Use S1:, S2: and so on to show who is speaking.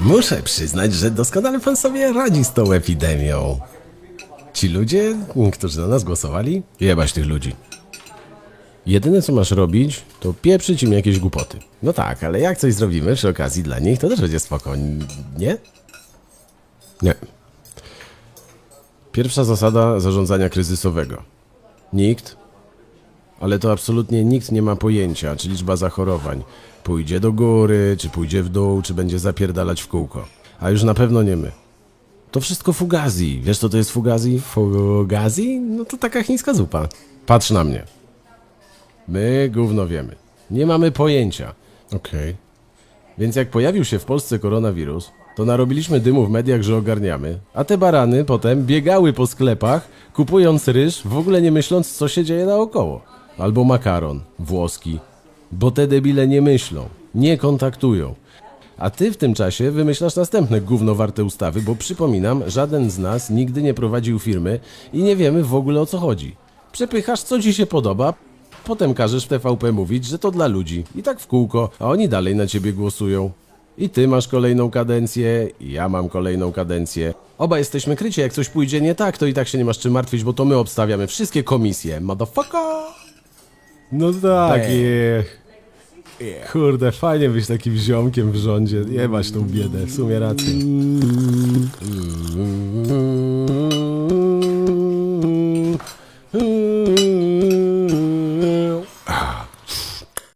S1: Muszę przyznać, że doskonale pan sobie radzi z tą epidemią. Ci ludzie, którzy na nas głosowali, jebać tych ludzi. Jedyne co masz robić, to pieprzyć im jakieś głupoty. No tak, ale jak coś zrobimy przy okazji dla nich, to też będzie spoko, nie? Nie. Pierwsza zasada zarządzania kryzysowego. Nikt, ale to absolutnie nikt nie ma pojęcia, czy liczba zachorowań pójdzie do góry, czy pójdzie w dół, czy będzie zapierdalać w kółko. A już na pewno nie my. To wszystko fugazi. Wiesz co to jest fugazi? Fugazi? No to taka chińska zupa. Patrz na mnie. My gówno wiemy. Nie mamy pojęcia. Okej. Więc jak pojawił się w Polsce koronawirus, to narobiliśmy dymu w mediach, że ogarniamy, a te barany potem biegały po sklepach, kupując ryż, w ogóle nie myśląc, co się dzieje naokoło. Albo makaron, włoski. Bo te debile nie myślą, nie kontaktują. A ty w tym czasie wymyślasz następne gówno warte ustawy, bo przypominam, żaden z nas nigdy nie prowadził firmy i nie wiemy w ogóle o co chodzi. Przepychasz co ci się podoba, potem każesz w TVP mówić, że to dla ludzi. I tak w kółko, a oni dalej na ciebie głosują. I ty masz kolejną kadencję, i ja mam kolejną kadencję. Oba jesteśmy kryci, jak coś pójdzie nie tak, to i tak się nie masz czym martwić, bo to my obstawiamy wszystkie komisje. Motherfucker! No tak, jech. Kurde, fajnie być takim ziomkiem w rządzie. Jebać tą biedę, w sumie rację.